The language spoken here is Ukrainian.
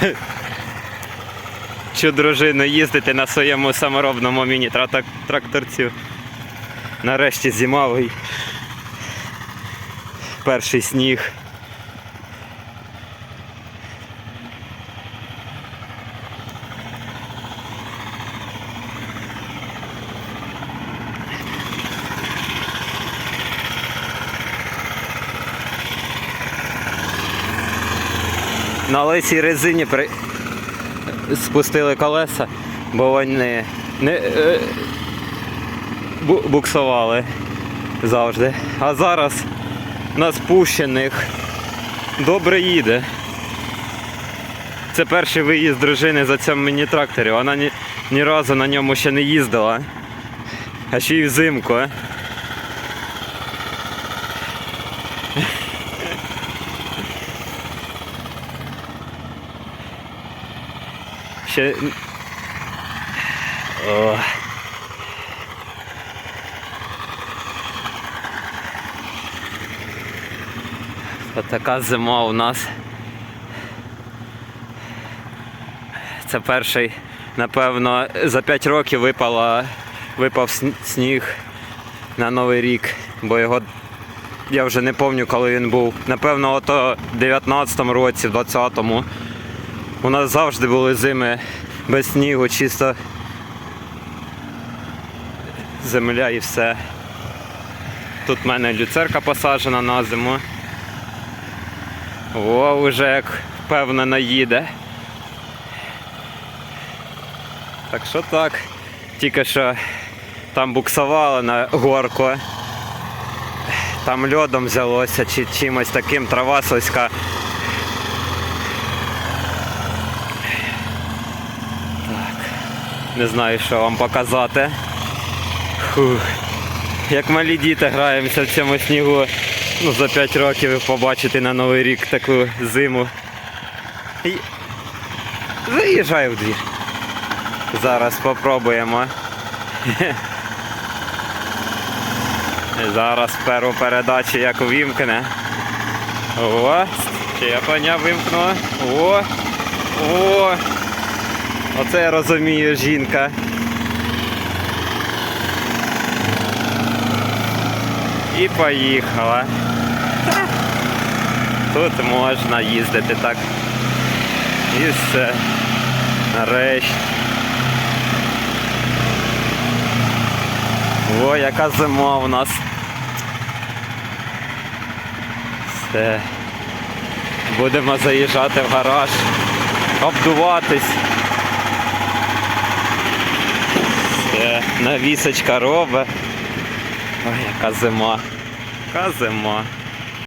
Цю дружину їздити на своєму саморобному міні-тракторцю. Нарешті зимовий. Перший сніг. На лисій резині при... спустили колеса, бо вони не е, буксували завжди. А зараз на спущених добре їде. Це перший виїзд дружини за цьому міні-тракторі. Вона ні, ні разу на ньому ще не їздила. А ще й взимку. Ще. О. Така зима у нас. Це перший, напевно, за 5 років випала, випав сніг на Новий рік, бо його я вже не пам'ятаю, коли він був. Напевно, ото в 19-му році, в 20-му. У нас завжди були зими без снігу, чисто земля і все. Тут в мене люцерка посаджена на зиму. О, уже як впевнено їде. Так що так. Тільки що там буксували на горку. Там льодом взялося чи чимось таким трава слизька. Не знаю, що вам показати. Фух. Як малі діти граємося в цьому снігу. Ну, за 5 років і побачити на Новий рік таку зиму. І... Заїжджай в двір. Зараз попробуємо. Зараз першу передачу як увімкне. О, щеплення вимкнуло. О! О! Оце я розумію жінка. І поїхала. Тут можна їздити так. І все. Нарешті. О, яка зима у нас. Все. Будемо заїжджати в гараж, обдуватись. Все, навісочка робить. Ой, яка зима. Яка зима.